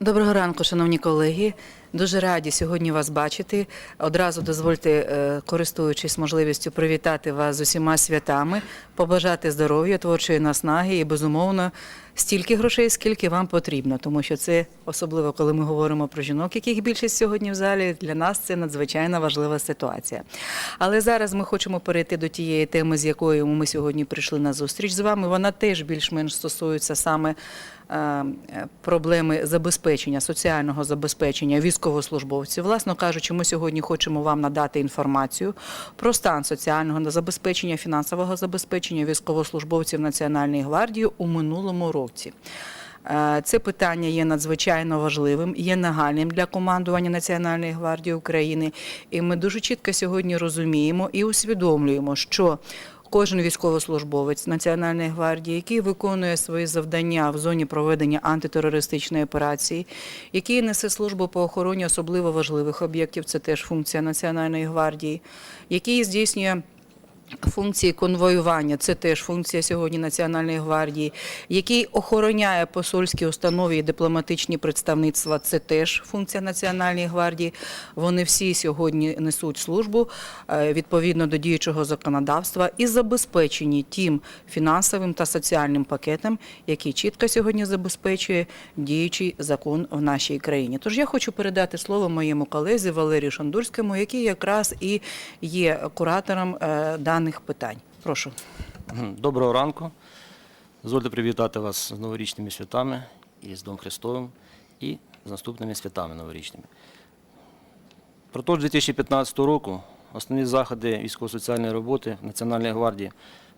Доброго ранку, шановні колеги. Дуже раді сьогодні вас бачити. Одразу дозвольте, е, користуючись можливістю, привітати вас з усіма святами, побажати здоров'я, творчої наснаги і безумовно стільки грошей, скільки вам потрібно, тому що це особливо, коли ми говоримо про жінок, яких більшість сьогодні в залі. Для нас це надзвичайно важлива ситуація. Але зараз ми хочемо перейти до тієї теми, з якою ми сьогодні прийшли на зустріч з вами. Вона теж більш-менш стосується саме е, е, проблеми забезпечення, соціального забезпечення військовослужбовців. Власно кажучи, ми сьогодні хочемо вам надати інформацію про стан соціального забезпечення, фінансового забезпечення військовослужбовців Національної гвардії у минулому році. Е, Це питання є надзвичайно важливим, є нагальним для командування Національної гвардії України. І ми дуже чітко сьогодні розуміємо і усвідомлюємо, що Кожен військовослужбовець Національної гвардії, який виконує свої завдання в зоні проведення антитерористичної операції, який несе службу по охороні особливо важливих об'єктів, це теж функція Національної гвардії, який здійснює Функції конвоювання це теж функція сьогодні Національної гвардії, який охороняє посольські установи і дипломатичні представництва. Це теж функція Національної гвардії. Вони всі сьогодні несуть службу е, відповідно до діючого законодавства і забезпечені тим фінансовим та соціальним пакетом, який чітко сьогодні забезпечує діючий закон в нашій країні. Тож я хочу передати слово моєму колезі Валерію Шандурському, який якраз і є куратором е, даних питань. Прошу. Доброго ранку. Дозвольте привітати вас з новорічними святами і з Дом Христовим, і з наступними святами новорічними. Протягом 2015 року основні заходи військово-соціальної роботи Національної гвардії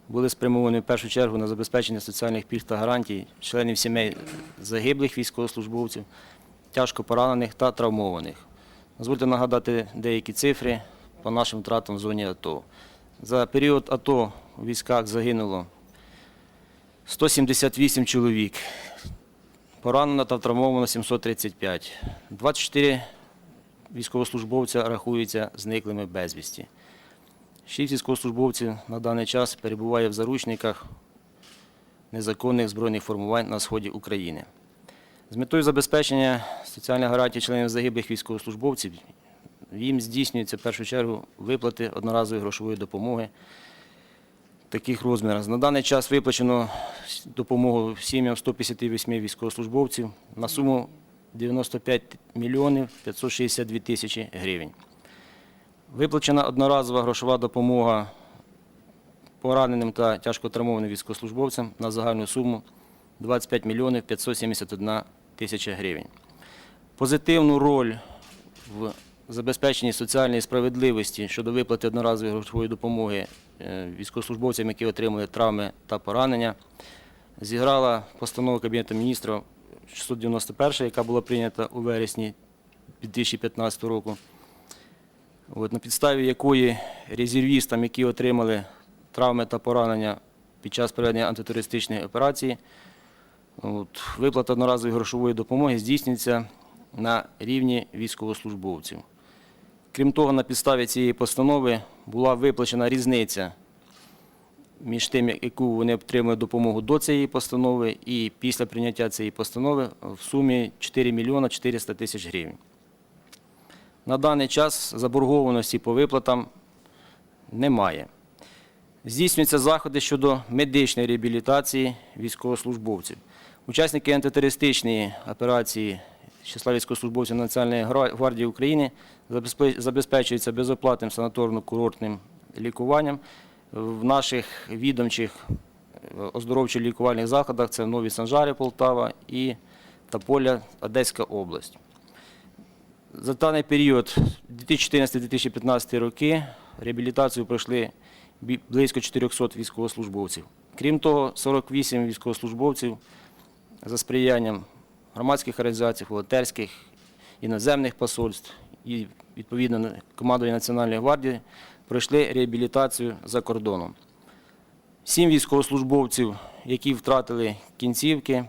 були спрямовані в першу чергу на забезпечення соціальних пільг та гарантій членів сімей загиблих військовослужбовців, тяжко поранених та травмованих. Дозвольте нагадати деякі цифри по нашим втратам в зоні АТО. За період АТО у військах загинуло 178 чоловік, поранено та травмовано 735. 24 військовослужбовця рахуються зниклими безвісті. Шість військовослужбовців на даний час перебуває в заручниках незаконних збройних формувань на сході України. З метою забезпечення соціальних гарантій членів загиблих військовослужбовців їм здійснюється в першу чергу виплати одноразової грошової допомоги таких розмірах. На даний час виплачено допомогу сім'ям 158 військовослужбовців на суму 95 мільйонів 562 тисячі гривень. Виплачена одноразова грошова допомога пораненим та тяжко травмованим військовослужбовцям на загальну суму 25 мільйонів 571 тисяча гривень. Позитивну роль в забезпеченні соціальної справедливості щодо виплати одноразової грошової допомоги е, військовослужбовцям, які отримали травми та поранення, зіграла постанова Кабінету міністрів 691, яка була прийнята у вересні 2015 року. От, на підставі якої резервістам, які отримали травми та поранення під час проведення антитерористичної операції, от, виплата одноразової грошової допомоги здійснюється на рівні військовослужбовців. Крім того, на підставі цієї постанови була виплачена різниця між тим, яку вони отримали допомогу до цієї постанови і після прийняття цієї постанови в сумі 4 мільйона 400 тисяч гривень. На даний час заборгованості по виплатам немає. Здійснюються заходи щодо медичної реабілітації військовослужбовців. Учасники антитерористичної операції числа військовослужбовців Національної гвардії України забезпе- забезпечуються безоплатним санаторно-курортним лікуванням в наших відомчих е, оздоровчо-лікувальних закладах. Це Нові Санжари, Полтава і Тополя, Одеська область. За даний період 2014-2015 роки реабілітацію пройшли близько 400 військовослужбовців. Крім того, 48 військовослужбовців за сприянням громадських організацій, волонтерських, іноземних посольств і відповідно командування Національної гвардії пройшли реабілітацію за кордоном. Сім військовослужбовців, які втратили кінцівки,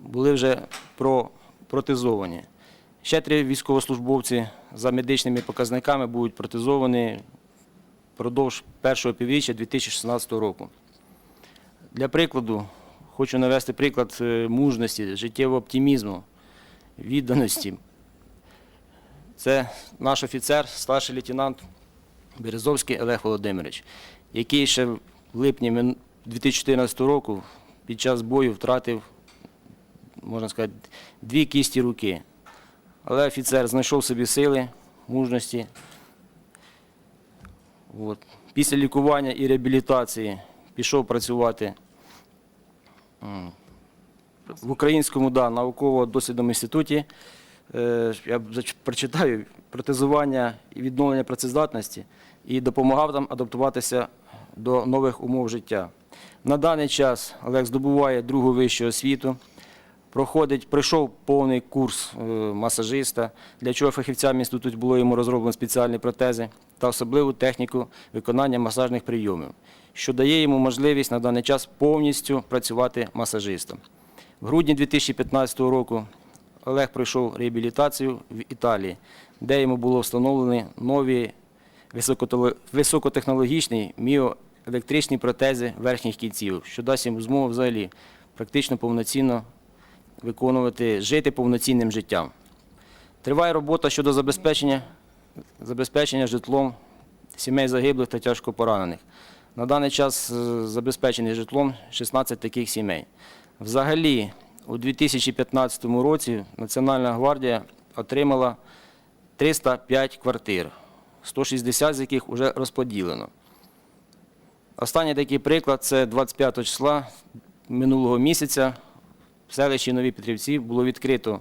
були вже протезовані. Ще три військовослужбовці за медичними показниками будуть протезовані впродовж першого півріччя 2016 року. Для прикладу, хочу навести приклад е, мужності, життєвого оптимізму відданості. Це наш офіцер, старший лейтенант Березовський Олег Володимирович, який ще в липні 2014 року під час бою втратив, можна сказати, дві кісті руки. Але офіцер знайшов собі сили, мужності. От. Після лікування і реабілітації пішов працювати в Українському да, науково-дослідному інституті. Е, Я прочитаю протезування і відновлення працездатності і допомагав там адаптуватися до нових умов життя. На даний час Олег здобуває другу вищу освіту, проходить, пройшов повний курс е, масажиста, для чого фахівцям інституту було йому розроблено спеціальні протези та особливу техніку виконання масажних прийомів, що дає йому можливість на даний час повністю працювати масажистом. В грудні 2015 року Олег пройшов реабілітацію в Італії, де йому було встановлені нові високотехнологічні міоелектричні протези верхніх кінців, що дасть йому змогу взагалі практично повноцінно виконувати, жити повноцінним життям. Триває робота щодо забезпечення, забезпечення житлом сімей загиблих та тяжко поранених. На даний час е, забезпечений житлом 16 таких сімей. Взагалі, у 2015 році Національна гвардія отримала 305 квартир, 160 з яких вже розподілено. Останній такий приклад це 25 числа минулого місяця в селищі Нові Петрівці було відкрито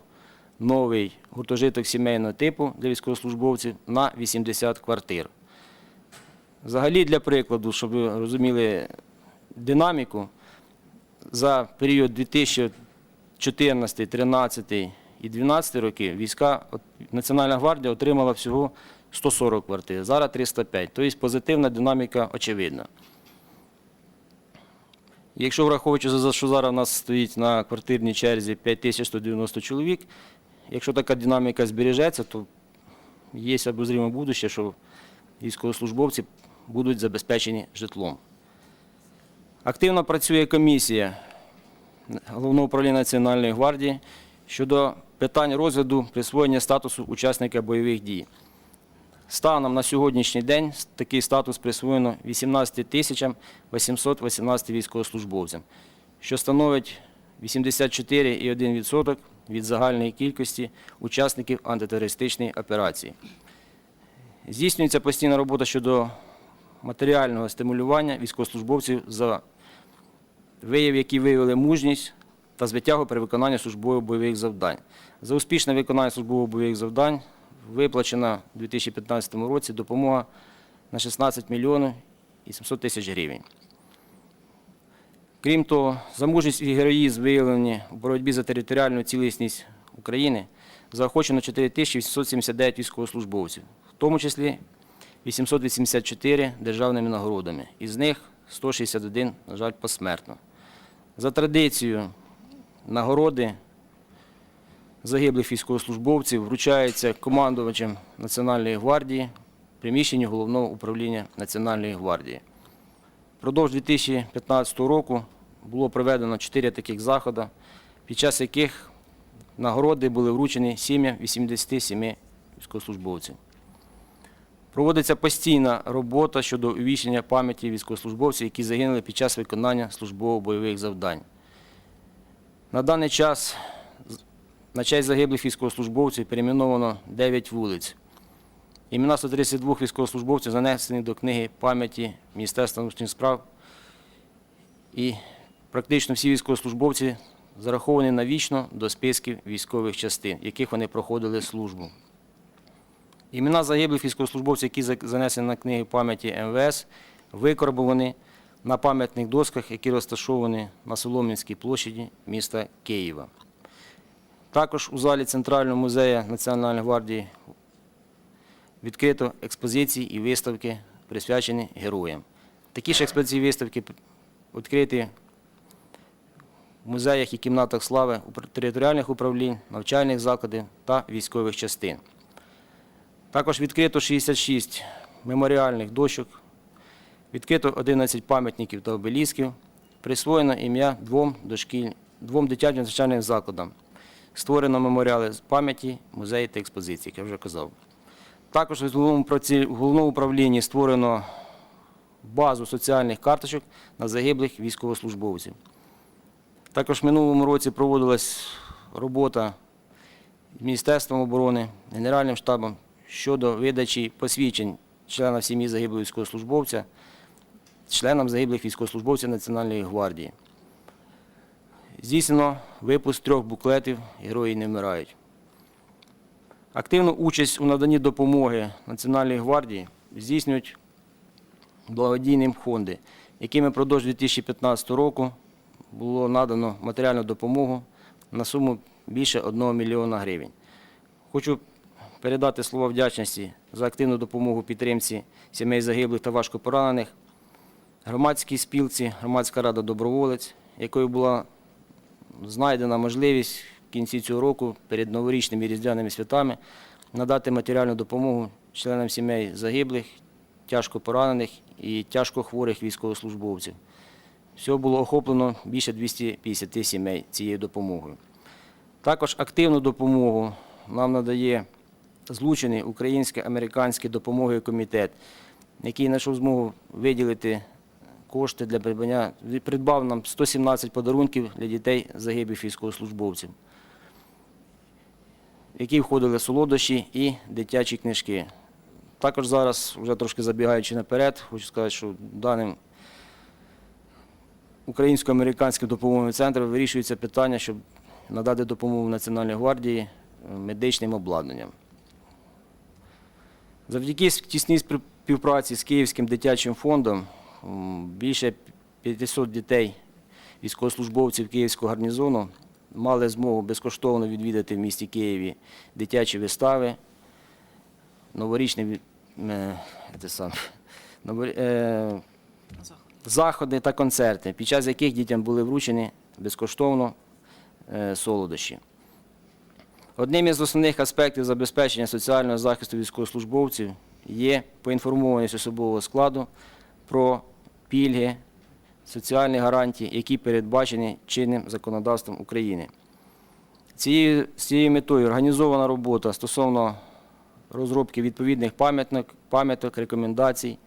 новий гуртожиток сімейного типу для військовослужбовців на 80 квартир. Взагалі, для прикладу, щоб ви розуміли динаміку, за період 2014, 2013 і 2012 роки війська, Національна гвардія отримала всього 140 квартир, зараз 305. Тобто позитивна динаміка очевидна. Якщо враховуючи, що зараз у нас стоїть на квартирній черзі 5190 чоловік, якщо така динаміка збережеться, то є обозріме будуще, що військовослужбовці будуть забезпечені житлом. Активно працює комісія Головного управління Національної гвардії щодо питань розгляду присвоєння статусу учасника бойових дій. Станом на сьогоднішній день такий статус присвоєно 18 тисячам 818 військовослужбовцям, що становить 84,1% від загальної кількості учасників антитерористичної операції. Здійснюється постійна робота щодо матеріального стимулювання військовослужбовців за вияв, які виявили мужність та звитягу при виконанні службових бойових завдань. За успішне виконання службових бойових завдань виплачена у 2015 році допомога на 16 мільйонів і 700 тисяч гривень. Крім того, за мужність і героїзм виявлені у боротьбі за територіальну цілісність України заохочено 4879 військовослужбовців, в тому числі 884 державними нагородами, із них 161, на жаль, посмертно. За традицією, нагороди загиблих військовослужбовців вручаються командувачем Національної гвардії в приміщенні головного управління Національної гвардії. Впродовж 2015 року було проведено 4 таких заходи, під час яких нагороди були вручені сім'ям 87 військовослужбовців. Проводиться постійна робота щодо увічнення пам'яті військовослужбовців, які загинули під час виконання службово-бойових завдань. На даний час на честь загиблих військовослужбовців перейменовано 9 вулиць. Імена 132 військовослужбовців занесені до книги пам'яті Міністерства внутрішніх справ. І практично всі військовослужбовці зараховані навічно до списків військових частин, в яких вони проходили службу. Імена загиблих військовослужбовців, які занесені на книги пам'яті МВС, викорбовані на пам'ятних досках, які розташовані на Солом'янській площаді міста Києва. Також у залі Центрального музею Національної гвардії відкрито експозиції і виставки, присвячені героям. Такі ж експозиції і виставки відкриті в музеях і кімнатах слави територіальних управлінь, навчальних закладів та військових частин. Також відкрито 66 меморіальних дощок, відкрито 11 пам'ятників та обелісків, присвоєно ім'я двом, двом дитячим навчальним закладам Створено меморіали з пам'яті, музеї та експозиції, як я вже казав. Також в головному праці- в головному управлінні створено базу соціальних карточок на загиблих військовослужбовців. Також в минулому році проводилась робота з Міністерством оборони, Генеральним штабом щодо видачі посвідчень членам сім'ї загиблого військовослужбовця, членам загиблих військовослужбовців Національної гвардії. Здійснено випуск трьох буклетів Герої не вмирають. Активну участь у наданні допомоги Національної гвардії здійснюють благодійні фонди, якими впродовж 2015 року було надано матеріальну допомогу на суму більше 1 мільйона гривень. Хочу передати слова вдячності за активну допомогу підтримці сімей загиблих та важкопоранених, громадській спілці, громадська рада доброволець, якою була знайдена можливість в кінці цього року перед новорічними різдвяними святами надати матеріальну допомогу членам сімей загиблих, тяжко поранених і тяжко хворих військовослужбовців. Всього було охоплено більше 250 сімей цією допомогою. Також активну допомогу нам надає злучений українсько-американський допомоговий комітет, який знайшов змогу виділити кошти для придбання, придбав нам 117 подарунків для дітей загиблих військовослужбовців, в які входили солодощі і дитячі книжки. Також зараз, вже трошки забігаючи наперед, хочу сказати, що даним українсько-американським допомоговим центром вирішується питання, щоб надати допомогу Національній гвардії е, медичним обладнанням. Завдяки тісній співпраці з Київським дитячим фондом більше 500 дітей, військовослужбовців Київського гарнізону, мали змогу безкоштовно відвідати в місті Києві дитячі вистави, новорічні е, саме, новорі- е, заходи та концерти, під час яких дітям були вручені безкоштовно е, солодощі. Одним із основних аспектів забезпечення соціального захисту військовослужбовців є поінформованість особового складу про пільги, соціальні гарантії, які передбачені чинним законодавством України. Цією, з цією метою організована робота стосовно розробки відповідних пам'яток, пам'яток, рекомендацій,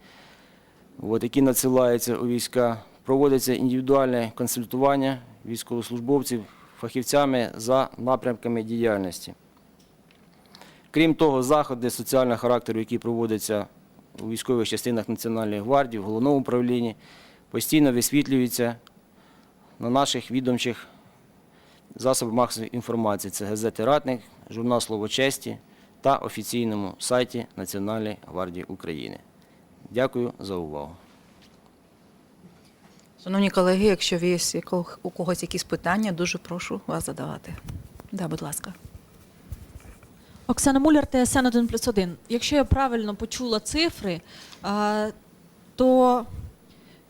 от, які надсилаються у війська. Проводиться індивідуальне консультування військовослужбовців фахівцями за напрямками діяльності. Крім того, заходи соціального характеру, які проводяться у військових частинах Національної гвардії, в головному управлінні, постійно висвітлюються на наших відомчих засобах масової інформації. Це газети Ратник, журнал Слово честі та офіційному сайті Національної гвардії України. Дякую за увагу. Шановні колеги, якщо є у когось якісь питання, дуже прошу вас задавати. Да, будь ласка. Оксана Муляр, ТСН 1 плюс 1. Якщо я правильно почула цифри, то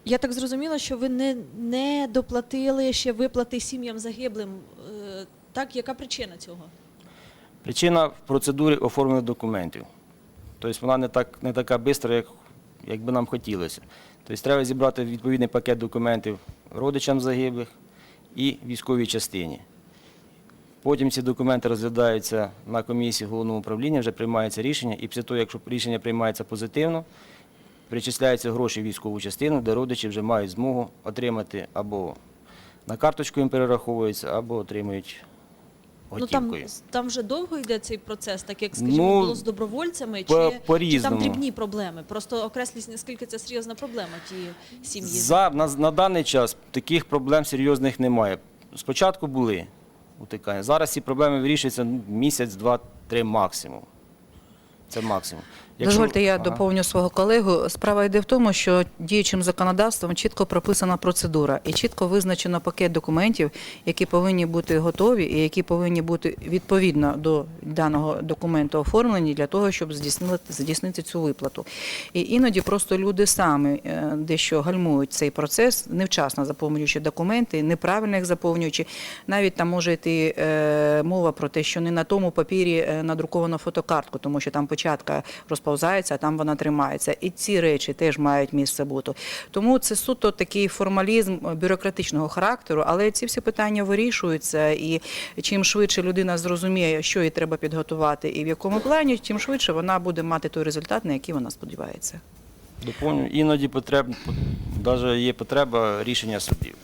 я так зрозуміла, що ви не, не доплатили ще виплати сім'ям загиблим. Е, Так, яка причина цього? Причина в процедурі оформлення документів. Тобто вона не, так, не така швидка, як, як би нам хотілося. Тобто треба зібрати відповідний пакет документів родичам загиблих і військовій частині. Потім ці документи розглядаються на комісії головного управління, вже приймається рішення, і після того, якщо рішення приймається позитивно, причисляються гроші в військову частину, де родичі вже мають змогу отримати або на карточку їм перераховуються, або отримують Ну там, там вже довго йде цей процес, так як скажімо, Ну, було з добровольцями, по- чи, чи там дрібні проблеми? Просто окресліть, наскільки це серйозна проблема тієї сім'ї. За, на, на даний час таких проблем серйозних немає. Спочатку були утикання. Зараз ці проблеми вирішуються місяць, два, три максимум. Це максимум. Дозвольте, я Ага. доповню свого колегу. Справа йде в тому, що діючим законодавством чітко прописана процедура і чітко визначено пакет документів, які повинні бути готові і які повинні бути відповідно до даного документу оформлені для того, щоб здійснити, здійснити цю виплату. І іноді просто люди самі е, дещо гальмують цей процес, невчасно заповнюючи документи, неправильно їх заповнюючи. Навіть там може йти е, мова про те, що не на тому папірі е, надруковано фотокартку, тому що там початка розпочатку розповзається, а там вона тримається. І ці речі теж мають місце бути. Тому це суто такий формалізм бюрократичного характеру, але ці всі питання вирішуються. І чим швидше людина зрозуміє, що їй треба підготувати і в якому плані, тим швидше вона буде мати той результат, на який вона сподівається. Доповню, іноді потреб, навіть є потреба рішення судів.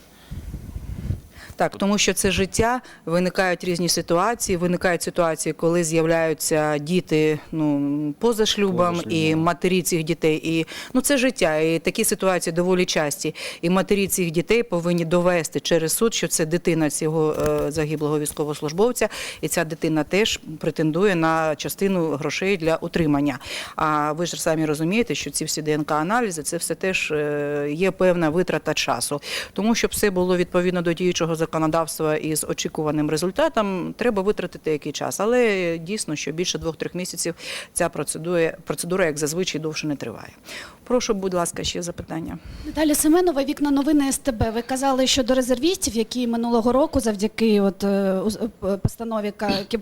Так, тому що це життя, виникають різні ситуації. Виникають ситуації, коли з'являються діти ну поза шлюбом, Поза і матері цих дітей. І ну це життя, і такі ситуації доволі часті. І матері цих дітей повинні довести через суд, що це дитина цього е, загиблого військовослужбовця, і ця дитина теж претендує на частину грошей для утримання. А ви ж самі розумієте, що ці всі ДНК-аналізи це все теж е, є певна витрата часу. Тому щоб все було відповідно до діючого законодавства і з очікуваним результатом, треба витратити який час. Але дійсно, що більше двох-трьох місяців ця процедура, процедура, як зазвичай, довше не триває. Прошу, будь ласка, ще запитання. Наталя Семенова, вікна новини СТБ. Ви казали щодо резервістів, які минулого року, завдяки от е, е, постанові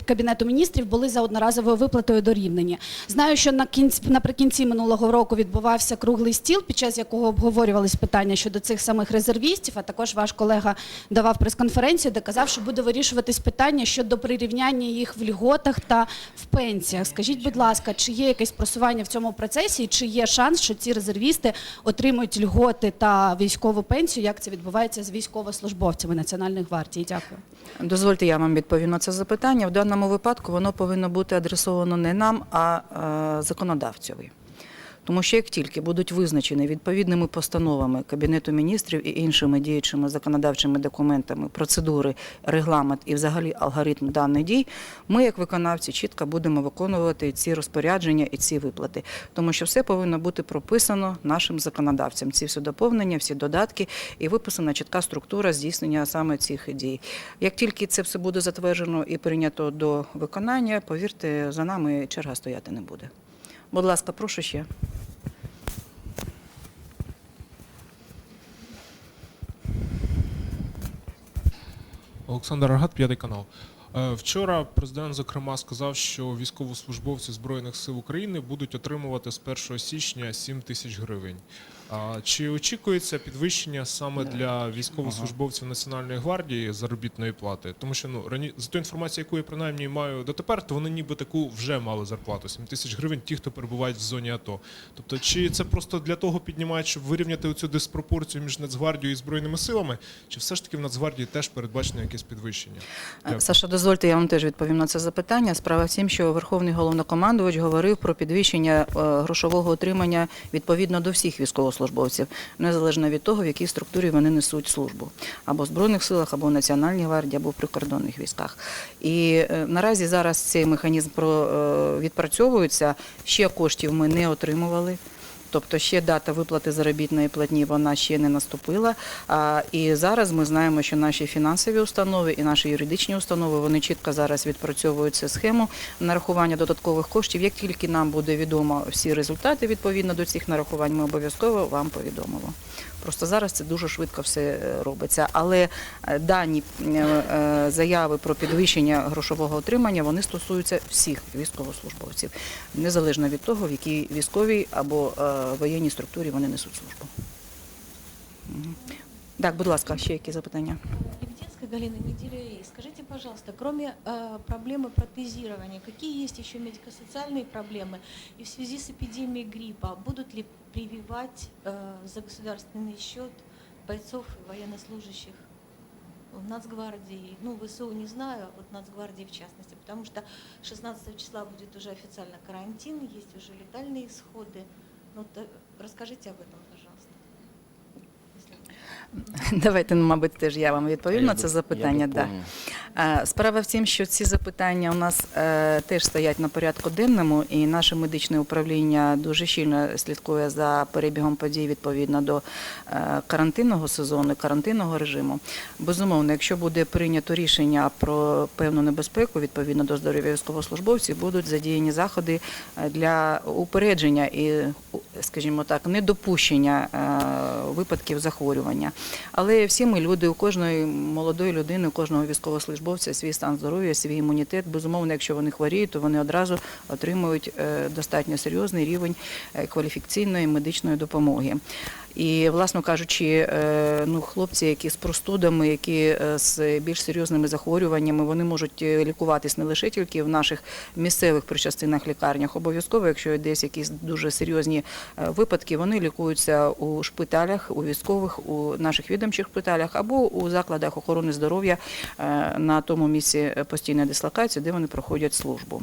кабінету міністрів, були за одноразовою виплатою дорівнені. Знаю, що на кінці наприкінці минулого року відбувався круглий стіл, під час якого обговорювались питання щодо цих самих резервістів. А також ваш колега давав прес-конференцію, де казав, що буде вирішуватись питання щодо прирівняння їх в льготах та в пенсіях. Скажіть, будь ласка, чи є якесь просування в цьому процесі, і чи є шанс, що ці резервісти отримують льготи та військову пенсію, як це відбувається з військовослужбовцями Національної гвардії? Дякую. Дозвольте, я вам відповім на це запитання. В даному випадку воно повинно бути адресовано не нам, а е, законодавцеві. Тому що як тільки будуть визначені відповідними постановами Кабінету міністрів і іншими діючими законодавчими документами процедури, регламент і взагалі алгоритм даних дій, ми, як виконавці, чітко будемо виконувати ці розпорядження і ці виплати. Тому що все повинно бути прописано нашим законодавцям. Ці всі доповнення, всі додатки і виписана чітка структура здійснення саме цих дій. Як тільки це все буде затверджено і прийнято до виконання, повірте, за нами черга стояти не буде. Будь ласка, прошу ще. Олександр Аргат, п'ятий канал. Е, Вчора президент зокрема сказав, що військовослужбовці збройних сил України будуть отримувати з 1 січня 7 тисяч гривень. А Чи очікується підвищення саме для військовослужбовців Національної гвардії заробітної плати? Тому що ну рані за ту інформацію, яку я принаймні маю дотепер, то вони ніби таку вже мали зарплату 7 тисяч гривень. Ті, хто перебувають в зоні АТО. Тобто, чи це просто для того піднімають, щоб вирівняти оцю диспропорцію між Нацгвардією і збройними силами, чи все ж таки в Нацгвардії теж передбачено якесь підвищення? Дякую. Саша, дозвольте, я вам теж відповім на це запитання. Справа в тім, що Верховний головнокомандувач говорив про підвищення е, грошового отримання відповідно до всіх військовослужбовців, незалежно від того, в якій структурі вони несуть службу або в збройних силах, або в національній гвардії, або в прикордонних військах. І е, наразі зараз цей механізм е, відпрацьовується. Ще коштів ми не отримували. Тобто ще дата виплати заробітної платні вона ще не наступила. І зараз ми знаємо, що наші фінансові установи і наші юридичні установи вони чітко зараз відпрацьовують цю схему нарахування додаткових коштів. Як тільки нам буде відомо всі результати відповідно до цих нарахувань, ми обов'язково вам повідомимо. Просто зараз це дуже швидко все е, робиться. Але е, дані е, е, заяви про підвищення грошового отримання вони стосуються всіх військовослужбовців, незалежно від того, в якій військовій або е, воєнній структурі вони несуть службу. Мгм. Так, будь ласка, ще які запитання? Лебединская Галина, неделя ей. Скажите, пожалуйста, кроме э, проблемы протезирования, какие есть еще медико-социальные проблемы? И в связи с эпидемией гриппа будут ли прививать э, за государственный счет бойцов и военнослужащих в Нацгвардии? Ну, ВСУ не знаю, вот Нацгвардии в частности, потому что 16 числа будет уже официально карантин, есть уже летальные исходы. Ну, то расскажите об этом, пожалуйста. Если- Давайте, ну, мабуть, теж я вам відповім Я на доп- це я запитання. Да. Е, Справа в тім, що ці запитання у нас е, теж стоять на порядку денному, і наше медичне управління дуже щільно слідкує за перебігом подій відповідно до е, карантинного сезону, карантинного режиму. Безумовно, якщо буде прийнято рішення про певну небезпеку відповідно до здоров'я військовослужбовців, будуть задіяні заходи для упередження і скажімо так, недопущення випадків захворювання. Але всі ми люди, у кожної молодої людини, у кожного військовослужбовця свій стан здоров'я, свій імунітет. Безумовно, якщо вони хворіють, то вони одразу отримують е, достатньо серйозний рівень е, кваліфікаційної медичної допомоги. І, власно кажучи, е, ну, хлопці, які з простудами, які е, з більш серйозними захворюваннями, вони можуть е, лікуватись не лише тільки в наших місцевих причастинах лікарнях. Обов'язково, якщо десь якісь дуже серйозні випадки, вони лікуються у шпиталях, у військових, у наших відомчих шпиталях або у закладах охорони здоров'я на тому місці постійної дислокації, де вони проходять службу.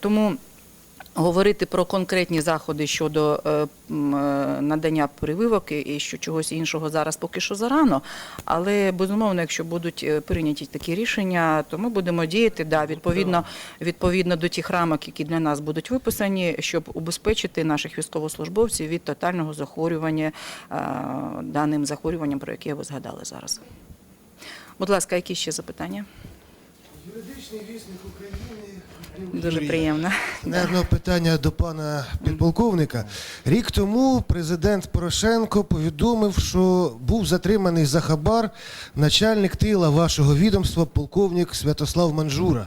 Тому Говорити про конкретні заходи щодо е, е, надання прививок і- що чогось іншого зараз поки що зарано. Але безумовно, якщо будуть е, прийняті такі рішення, то ми будемо діяти да, відповідно, відповідно до тих рамок, які для нас будуть виписані, щоб убезпечити наших військовослужбовців від тотального захворювання даним захворюванням, про яке ви згадали зараз. Будь ласка, які ще запитання? Юридичний вісник України. Дуже приємно. Наверно, питання до пана підполковника. Рік тому президент Порошенко повідомив, що був затриманий за хабар начальник тила вашого відомства, полковник Святослав Манжура.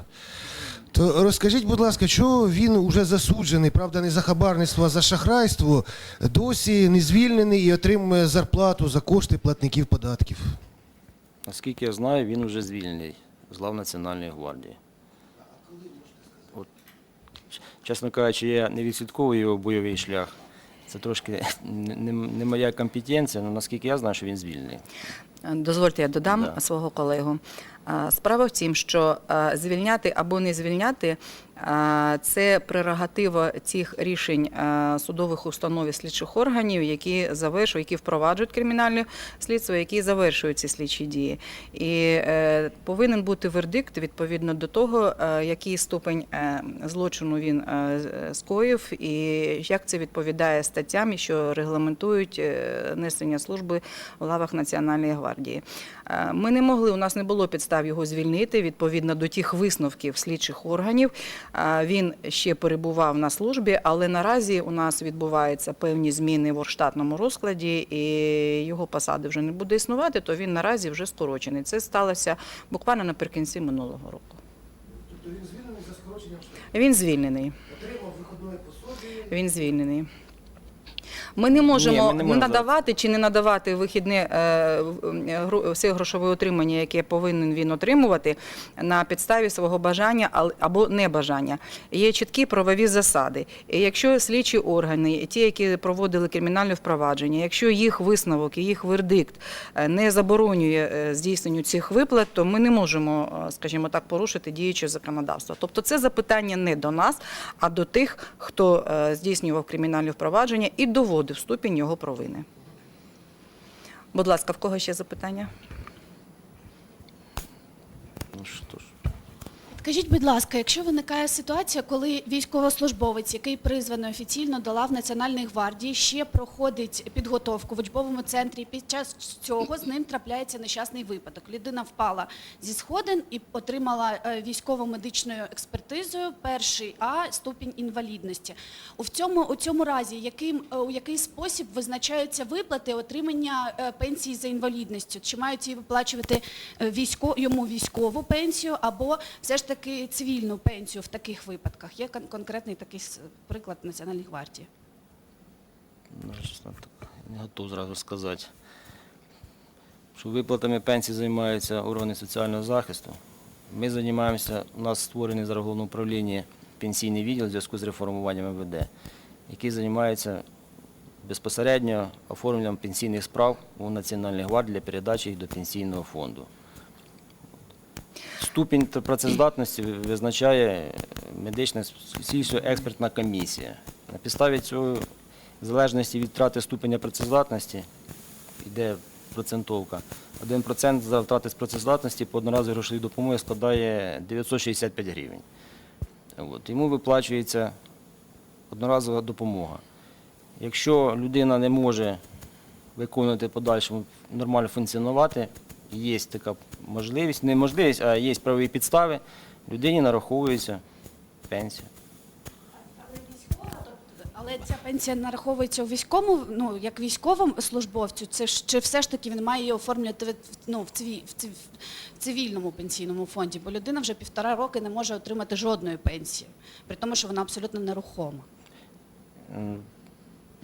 То розкажіть, будь ласка, чого він уже засуджений, правда, не за хабарництво, а за шахрайство, досі не звільнений і отримує зарплату за кошти платників податків? Наскільки я знаю, він вже звільнений з лав Національної гвардії. От, ч- чесно кажучи, я не відслідковую його бойовий шлях. Це трошки не, не- моя компетенція, але наскільки я знаю, що він звільнений. Дозвольте, я додам Да. свого колегу. Справа в тім, що звільняти або не звільняти це прерогатива цих рішень судових установ і слідчих органів, які завершують, які впроваджують кримінальне слідство, які завершують ці слідчі дії. І е, повинен бути вердикт відповідно до того, е, який ступень е, злочину він скоїв, і як це відповідає статтям, що регламентують несення служби в лавах Національної гвардії. Е, Ми не могли, у нас не було підстав його звільнити відповідно до тих висновків слідчих органів. Е, Він ще перебував на службі, але наразі у нас відбуваються певні зміни в штатному розкладі, і його посади вже не буде існувати, то він наразі вже скорочений. Це сталося буквально наприкінці минулого року. Тобто він звільнений за скороченням Він звільнений. отримав виходної пособи. Він звільнений. Ми не можемо, Ні, ми не можемо надавати чи не надавати вихідне е, все грошове утримання, яке повинен він отримувати на підставі свого бажання або небажання. Є чіткі правові засади. І якщо слідчі органи, ті, які проводили кримінальне впровадження, якщо їх висновок і їх вердикт е, не заборонює е, здійсненню цих виплат, то ми не можемо, скажімо так, порушити діюче законодавство. Тобто це запитання не до нас, а до тих, хто здійснював кримінальне впровадження і доводив ступінь його провини. Будь ласка, в кого ще запитання? Ну що ж. Скажіть, будь ласка, якщо виникає ситуація, коли військовослужбовець, який призваний офіційно до лав Національної гвардії, ще проходить підготовку в учбовому центрі, під час цього з ним трапляється нещасний випадок. Людина впала зі сходин і отримала е, військово-медичною експертизою перший А ступінь інвалідності. У цьому у цьому разі, яким е, у який спосіб визначаються виплати отримання е, пенсії за інвалідністю? Чи мають її виплачувати військо йому військову пенсію або все ж таки цивільну пенсію в таких випадках? Є конкретний такий приклад Національної гвардії. Ну, не готов зразу сказати. Що виплатами пенсій займаються органи соціального захисту. Ми займаємося, у нас створений за головного управління пенсійний відділ в зв'язку з реформуванням МВД, який займається безпосередньо оформленням пенсійних справ у Національній гвардії для передачі їх до пенсійного фонду. Ступінь та працездатності визначає медична слідчо-експертна комісія. На підставі цього, в залежності від втрати ступеня працездатності, йде процентовка. 1% за втрати з працездатності по одноразовій грошовій допомоги складає 965 гривень. От. Йому виплачується одноразова допомога. Якщо людина не може виконувати подальшому нормально функціонувати, є така можливість, не можливість, а є правові підстави, людині нараховується пенсія. Але військова, тобто, Але ця пенсія нараховується у військовому, ну як військовому службовцю, це ж чи все ж таки він має її оформлювати в- ну, в, циві, в, цив, в цивільному пенсійному фонді, бо людина вже півтора роки не може отримати жодної пенсії, при тому, що вона абсолютно нерухома.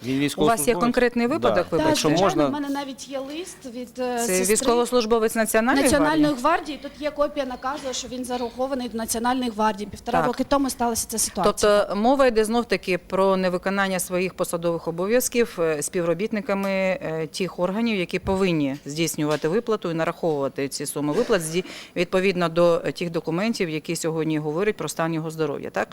Він У вас є військовослужбовець. конкретний випадок, Да. вибачте? Якщо звичайно, можна, в мене навіть є лист від е, Це сестри військовослужбовець Національної, Національної гвардії? гвардії. Тут є копія наказу, що він зарахований до Національної гвардії. Півтора Так. роки тому сталася ця ситуація. Тобто мова йде знов таки про невиконання своїх посадових обов'язків е, співробітниками е, тих органів, які повинні здійснювати виплату і нараховувати ці суми виплат зді- відповідно до тих документів, які сьогодні говорять про стан його здоров'я. Так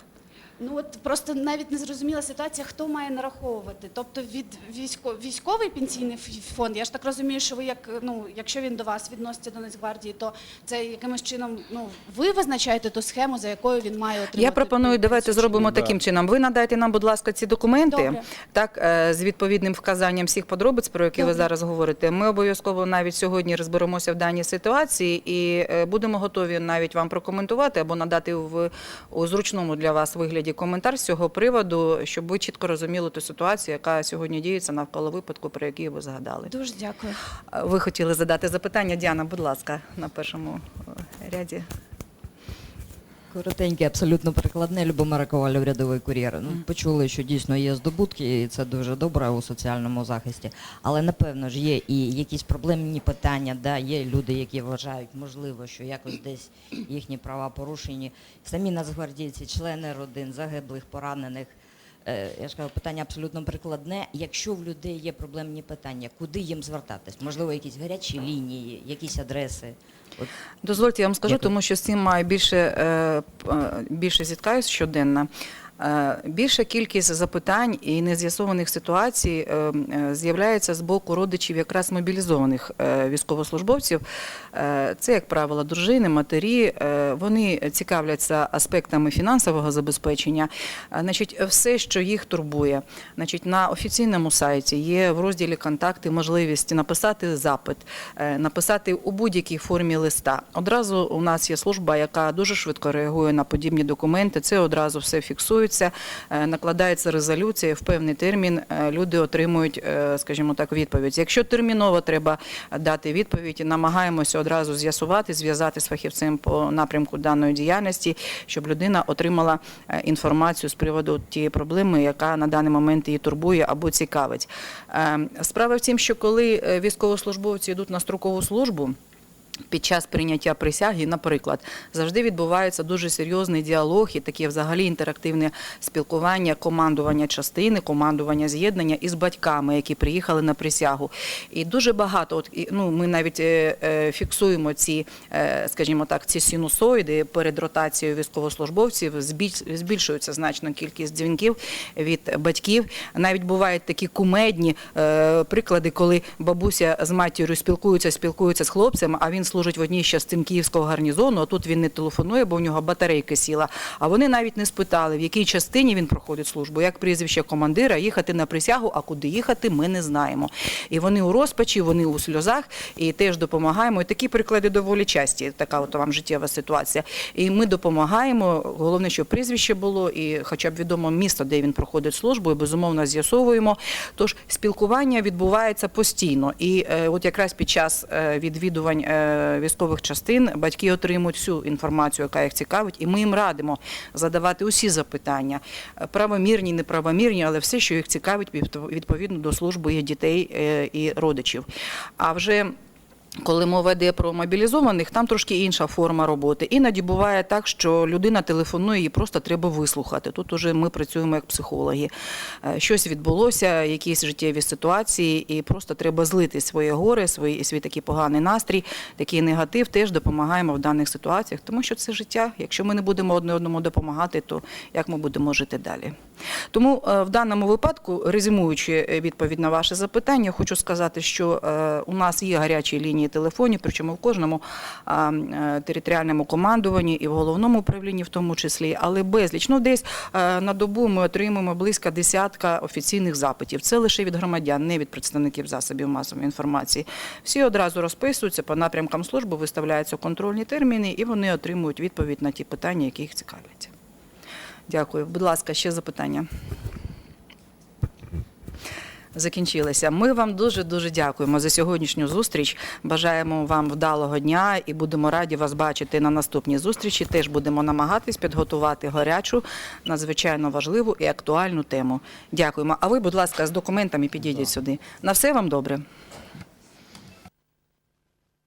Ну от просто навіть не зрозуміла ситуація, хто має нараховувати. Тобто від військо, військовий пенсійний фонд. Я ж так розумію, що ви як ну, якщо він до вас відноситься до Нацгвардії, то це якимось чином ну ви визначаєте ту схему, за якою він має отримати. я пропоную, давайте зробимо? Да. таким чином. Ви надайте нам, будь ласка, ці документи, Добре. так е, з відповідним вказанням всіх подробиць, про які ви зараз говорите. Ми обов'язково навіть сьогодні розберемося в даній ситуації і е, будемо готові навіть вам прокоментувати або надати в у зручному для вас вигляді коментар з цього приводу, щоб ви чітко розуміли ту ситуацію, яка сьогодні діється навколо випадку, про який ви згадали. Дуже дякую. Ви хотіли задати запитання, Діана, будь ласка, на першому е, ряді. Коротеньке, абсолютно прикладне. Любомира Коваль, урядовий кур'єр. Ну, почули, що дійсно є здобутки, і це дуже добре у соціальному захисті. Але напевно ж є і якісь проблемні питання. Да? Є люди, які вважають, можливо, що якось десь їхні права порушені. Самі нацгвардійці, члени родин, загиблих, поранених. Е, Я ж кажу, питання абсолютно прикладне. Якщо в людей є проблемні питання, куди їм звертатись? Можливо, якісь гарячі лінії, якісь адреси. От Дозвольте, я вам скажу, Дякую. тому що з цим маю більше, е, е, більше зіткаюсь щоденно. Е, Більша кількість запитань і нез'ясованих ситуацій е, е, з'являється з боку родичів якраз мобілізованих військовослужбовців. Це, як правило, дружини, матері. Вони цікавляться аспектами фінансового забезпечення. Значить, все, що їх турбує. Значить, на офіційному сайті є в розділі контакти можливість написати запит, написати у будь-якій формі листа. Одразу у нас є служба, яка дуже швидко реагує на подібні документи. Це одразу все фіксується, е, накладається резолюція. В певний термін е, люди отримують, е, скажімо так, відповідь. Якщо терміново треба дати відповідь, намагаємося одразу з'ясувати, зв'язати з фахівцем по напрямку даної діяльності, щоб людина отримала інформацію з приводу тієї проблеми, яка на даний момент її турбує або цікавить. Справа в тім, що коли військовослужбовці йдуть на строкову службу. Під час прийняття присяги, наприклад, завжди відбувається дуже серйозний діалог і таке взагалі інтерактивне спілкування, командування частини, командування з'єднання із батьками, які приїхали на присягу. І дуже багато, от ну ми навіть е, е, фіксуємо ці, е, скажімо так, ці синусоїди перед ротацією військовослужбовців. Збільшується значно кількість дзвінків від батьків. Навіть бувають такі кумедні приклади, коли бабуся з матір'ю спілкуються, спілкуються з хлопцем, а він служить в одній з частин київського гарнізону. А тут він не телефонує, бо в нього батарейка сіла. А вони навіть не спитали, в якій частині він проходить службу, як прізвище командира, їхати на присягу, а куди їхати, ми не знаємо. І вони у розпачі, вони у сльозах, і теж допомагаємо. І такі приклади доволі часті. Така от вам життєва ситуація. І ми допомагаємо. Головне, щоб прізвище було, і хоча б відомо місто, де він проходить службу, і безумовно з'ясовуємо. Тож спілкування відбувається постійно. І е, от якраз під час е, відвідувань е, військових частин батьки отримують всю інформацію, яка їх цікавить, і ми їм радимо задавати усі запитання, правомірні, неправомірні, але все, що їх цікавить, відповідно до служби дітей е, і родичів. А вже коли мова йде про мобілізованих, там трошки інша форма роботи. Іноді буває так, що людина телефонує, її просто треба вислухати. Тут уже ми працюємо як психологи. Е, Щось відбулося, якісь життєві ситуації, і просто треба злити своє горе, свій, свій такий поганий настрій, такий негатив. Теж допомагаємо в даних ситуаціях, тому що це життя. Якщо ми не будемо одне одному допомагати, то як ми будемо жити далі? Тому е, в даному випадку, резюмуючи відповідь на ваше запитання, хочу сказати, що е, у нас є гарячі лінії телефонів, причому в кожному е, територіальному командуванні і в головному управлінні, в тому числі, але безліч. Ну, десь е, на добу ми отримуємо близько десятка офіційних запитів. Це лише від громадян, не від представників засобів масової інформації. Всі одразу розписуються по напрямкам служби, виставляються контрольні терміни, і вони отримують відповідь на ті питання, які їх цікавлять. Дякую. Будь ласка, ще запитання. Закінчилася. Ми вам дуже дуже дякуємо за сьогоднішню зустріч. Бажаємо вам вдалого дня і будемо раді вас бачити на наступній зустрічі. Теж будемо намагатись підготувати гарячу, надзвичайно важливу і актуальну тему. Дякуємо. А ви, будь ласка, з документами підійдіть сюди. На все вам добре.